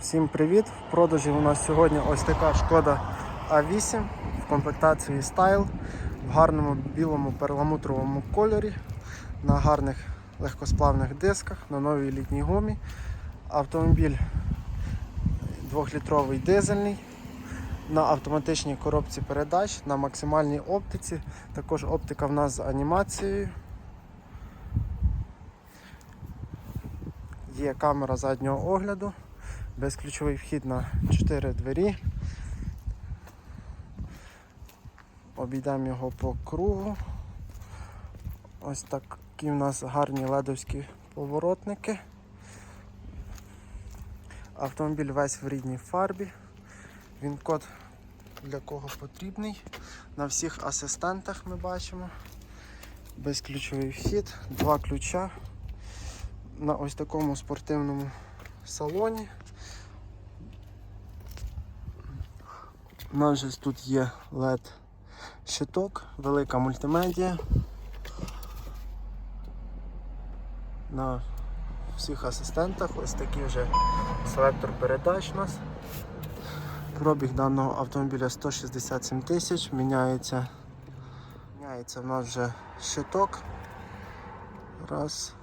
Всім привіт! В продажі у нас сьогодні ось така шкода А8 в комплектації Style в гарному білому перламутровому кольорі, на гарних легкосплавних дисках, на новій літній гумі. Автомобіль 2-літровий дизельний. На автоматичній коробці передач, на максимальній оптиці. Також оптика в нас з анімацією. Є камера заднього огляду, безключовий вхід на 4 двері. Обійдемо його по кругу. Ось такі в нас гарні ледовські поворотники. Автомобіль весь в рідній фарбі. Він код для кого потрібний. На всіх асистентах ми бачимо. Безключовий вхід, два ключа на ось такому спортивному салоні. У нас же тут є LED щиток, велика мультимедія. На всіх асистентах ось такий вже селектор передач у нас. Пробіг даного автомобіля 167 тисяч, міняється, міняється в нас вже щиток. Раз.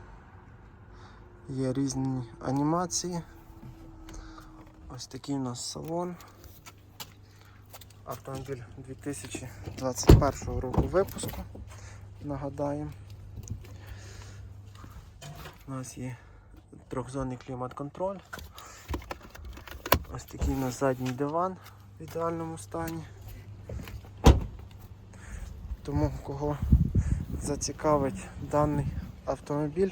Є різні анімації. Ось такий у нас салон. Автомобіль 2021 року випуску. Нагадаємо. У нас є трьохзонний клімат-контроль. Ось такий у нас задній диван в ідеальному стані. Тому кого зацікавить даний автомобіль,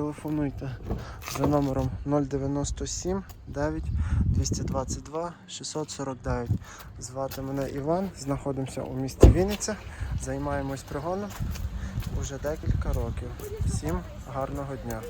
телефонуйте за номером 097 9 222 649. Звати мене Іван, знаходимося у місті Вінниця, займаємось пригоном уже декілька років. Всім гарного дня!